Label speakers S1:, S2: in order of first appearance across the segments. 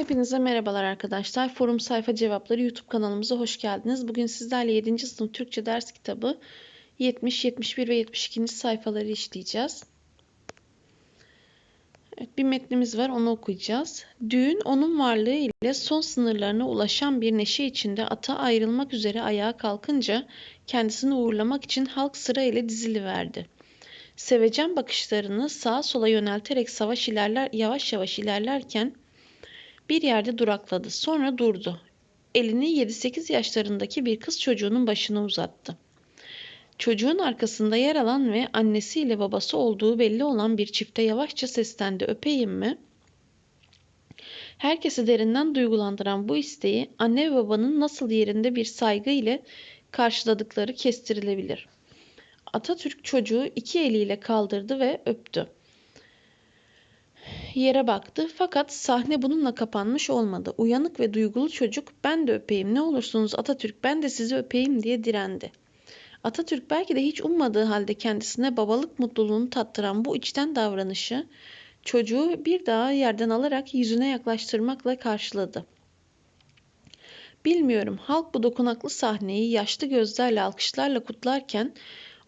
S1: Hepinize merhabalar arkadaşlar. Forum Sayfa Cevapları YouTube kanalımıza hoş geldiniz. Bugün sizlerle 7. sınıf Türkçe ders kitabı 70, 71 ve 72. sayfaları işleyeceğiz. Evet, bir metnimiz var onu okuyacağız. Düğün onun varlığı ile son sınırlarına ulaşan bir neşe içinde ata ayrılmak üzere ayağa kalkınca kendisini uğurlamak için halk sıra ile diziliverdi. Sevecen bakışlarını sağa sola yönelterek savaş ilerler, yavaş yavaş ilerlerken bir yerde durakladı. Sonra durdu. Elini 7-8 yaşlarındaki bir kız çocuğunun başına uzattı. Çocuğun arkasında yer alan ve annesiyle babası olduğu belli olan bir çifte yavaşça seslendi. Öpeyim mi? Herkesi derinden duygulandıran bu isteği anne ve babanın nasıl yerinde bir saygı ile karşıladıkları kestirilebilir. Atatürk çocuğu iki eliyle kaldırdı ve öptü yere baktı fakat sahne bununla kapanmış olmadı. Uyanık ve duygulu çocuk ben de öpeyim ne olursunuz Atatürk ben de sizi öpeyim diye direndi. Atatürk belki de hiç ummadığı halde kendisine babalık mutluluğunu tattıran bu içten davranışı çocuğu bir daha yerden alarak yüzüne yaklaştırmakla karşıladı. Bilmiyorum halk bu dokunaklı sahneyi yaşlı gözlerle alkışlarla kutlarken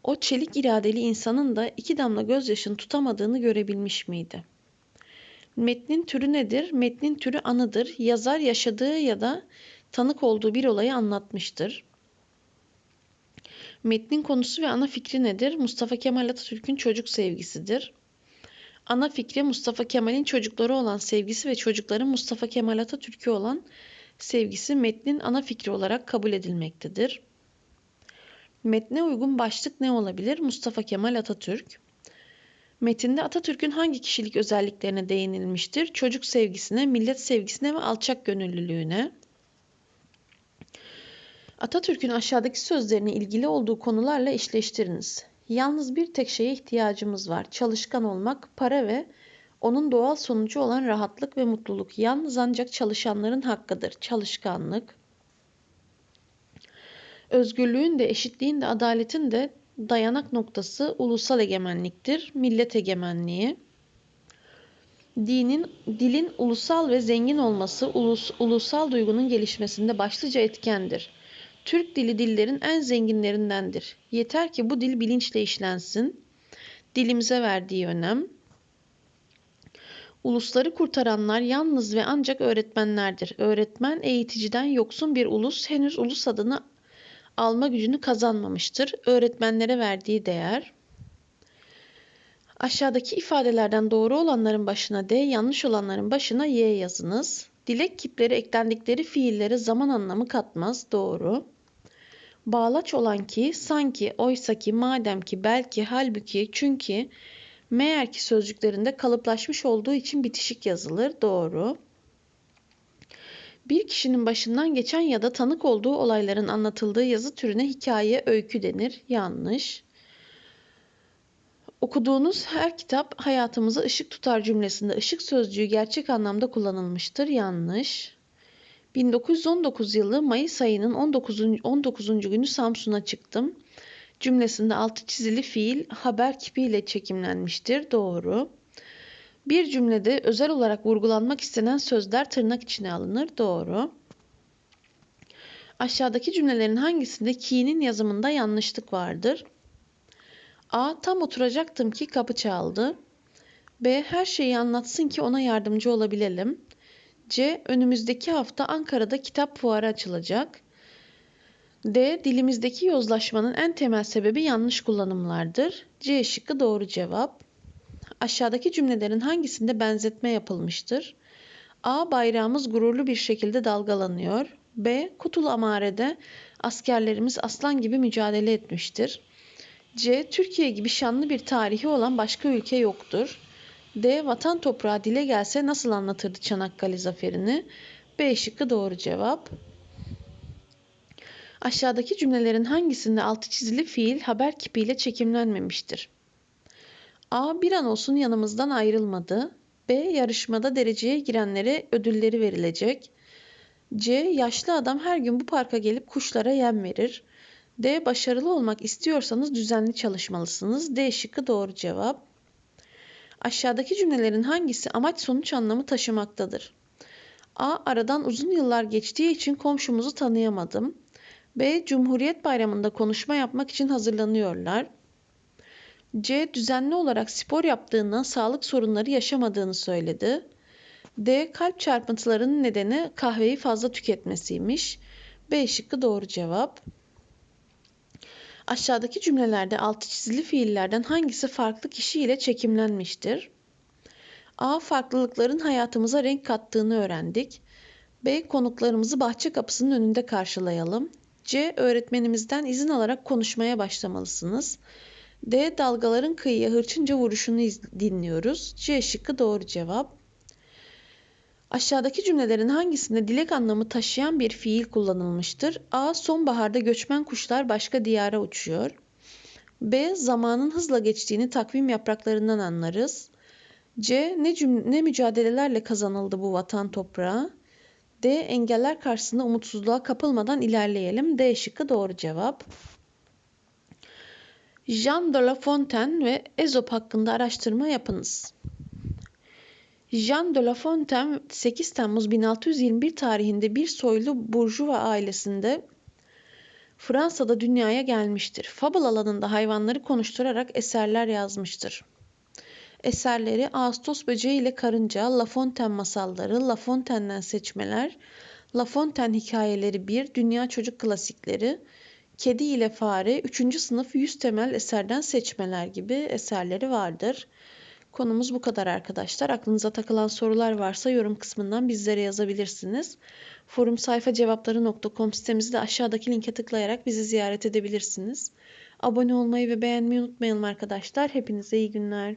S1: o çelik iradeli insanın da iki damla gözyaşını tutamadığını görebilmiş miydi? Metnin türü nedir? Metnin türü anıdır. Yazar yaşadığı ya da tanık olduğu bir olayı anlatmıştır. Metnin konusu ve ana fikri nedir? Mustafa Kemal Atatürk'ün çocuk sevgisidir. Ana fikri Mustafa Kemal'in çocukları olan sevgisi ve çocukların Mustafa Kemal Atatürk'ü olan sevgisi metnin ana fikri olarak kabul edilmektedir. Metne uygun başlık ne olabilir? Mustafa Kemal Atatürk. Metinde Atatürk'ün hangi kişilik özelliklerine değinilmiştir? Çocuk sevgisine, millet sevgisine ve alçak gönüllülüğüne. Atatürk'ün aşağıdaki sözlerini ilgili olduğu konularla eşleştiriniz. Yalnız bir tek şeye ihtiyacımız var. Çalışkan olmak, para ve onun doğal sonucu olan rahatlık ve mutluluk. Yalnız ancak çalışanların hakkıdır. Çalışkanlık. Özgürlüğün de, eşitliğin de, adaletin de dayanak noktası ulusal egemenliktir, millet egemenliği. Dinin, dilin ulusal ve zengin olması ulus, ulusal duygunun gelişmesinde başlıca etkendir. Türk dili dillerin en zenginlerindendir. Yeter ki bu dil bilinçle işlensin. Dilimize verdiği önem. Ulusları kurtaranlar yalnız ve ancak öğretmenlerdir. Öğretmen eğiticiden yoksun bir ulus henüz ulus adını alma gücünü kazanmamıştır. Öğretmenlere verdiği değer. Aşağıdaki ifadelerden doğru olanların başına D, yanlış olanların başına Y yazınız. Dilek kipleri eklendikleri fiillere zaman anlamı katmaz. Doğru. Bağlaç olan ki, sanki, oysa ki, madem ki, belki, halbuki, çünkü, meğer ki sözcüklerinde kalıplaşmış olduğu için bitişik yazılır. Doğru bir kişinin başından geçen ya da tanık olduğu olayların anlatıldığı yazı türüne hikaye, öykü denir. Yanlış. Okuduğunuz her kitap hayatımıza ışık tutar cümlesinde ışık sözcüğü gerçek anlamda kullanılmıştır. Yanlış. 1919 yılı Mayıs ayının 19. 19. günü Samsun'a çıktım. Cümlesinde altı çizili fiil haber kipiyle çekimlenmiştir. Doğru. Bir cümlede özel olarak vurgulanmak istenen sözler tırnak içine alınır. Doğru. Aşağıdaki cümlelerin hangisinde ki'nin yazımında yanlışlık vardır? A. Tam oturacaktım ki kapı çaldı. B. Her şeyi anlatsın ki ona yardımcı olabilelim. C. Önümüzdeki hafta Ankara'da kitap fuarı açılacak. D. Dilimizdeki yozlaşmanın en temel sebebi yanlış kullanımlardır. C şıkkı doğru cevap aşağıdaki cümlelerin hangisinde benzetme yapılmıştır? A. Bayrağımız gururlu bir şekilde dalgalanıyor. B. Kutul Amare'de askerlerimiz aslan gibi mücadele etmiştir. C. Türkiye gibi şanlı bir tarihi olan başka ülke yoktur. D. Vatan toprağı dile gelse nasıl anlatırdı Çanakkale zaferini? B şıkkı doğru cevap. Aşağıdaki cümlelerin hangisinde altı çizili fiil haber kipiyle çekimlenmemiştir? A bir an olsun yanımızdan ayrılmadı. B yarışmada dereceye girenlere ödülleri verilecek. C yaşlı adam her gün bu parka gelip kuşlara yem verir. D başarılı olmak istiyorsanız düzenli çalışmalısınız. D şıkkı doğru cevap. Aşağıdaki cümlelerin hangisi amaç sonuç anlamı taşımaktadır? A. Aradan uzun yıllar geçtiği için komşumuzu tanıyamadım. B. Cumhuriyet Bayramı'nda konuşma yapmak için hazırlanıyorlar. C. Düzenli olarak spor yaptığından sağlık sorunları yaşamadığını söyledi. D. Kalp çarpıntılarının nedeni kahveyi fazla tüketmesiymiş. B şıkkı doğru cevap. Aşağıdaki cümlelerde altı çizili fiillerden hangisi farklı kişi ile çekimlenmiştir? A. Farklılıkların hayatımıza renk kattığını öğrendik. B. Konuklarımızı bahçe kapısının önünde karşılayalım. C. Öğretmenimizden izin alarak konuşmaya başlamalısınız. D. Dalgaların kıyıya hırçınca vuruşunu dinliyoruz. C şıkkı doğru cevap. Aşağıdaki cümlelerin hangisinde dilek anlamı taşıyan bir fiil kullanılmıştır? A. Sonbaharda göçmen kuşlar başka diyara uçuyor. B. Zamanın hızla geçtiğini takvim yapraklarından anlarız. C. Ne, cümle, ne mücadelelerle kazanıldı bu vatan toprağı? D. Engeller karşısında umutsuzluğa kapılmadan ilerleyelim. D şıkkı doğru cevap. Jean de La Fontaine ve Ezop hakkında araştırma yapınız. Jean de La Fontaine 8 Temmuz 1621 tarihinde bir soylu burjuva ailesinde Fransa'da dünyaya gelmiştir. Fable alanında hayvanları konuşturarak eserler yazmıştır. Eserleri Ağustos Böceği ile Karınca, La Fontaine masalları, La Fontaine'den seçmeler, La Fontaine hikayeleri 1, Dünya Çocuk Klasikleri, Kedi ile Fare, 3. sınıf 100 temel eserden seçmeler gibi eserleri vardır. Konumuz bu kadar arkadaşlar. Aklınıza takılan sorular varsa yorum kısmından bizlere yazabilirsiniz. Forum sayfa cevapları.com sitemizi de aşağıdaki linke tıklayarak bizi ziyaret edebilirsiniz. Abone olmayı ve beğenmeyi unutmayalım arkadaşlar. Hepinize iyi günler.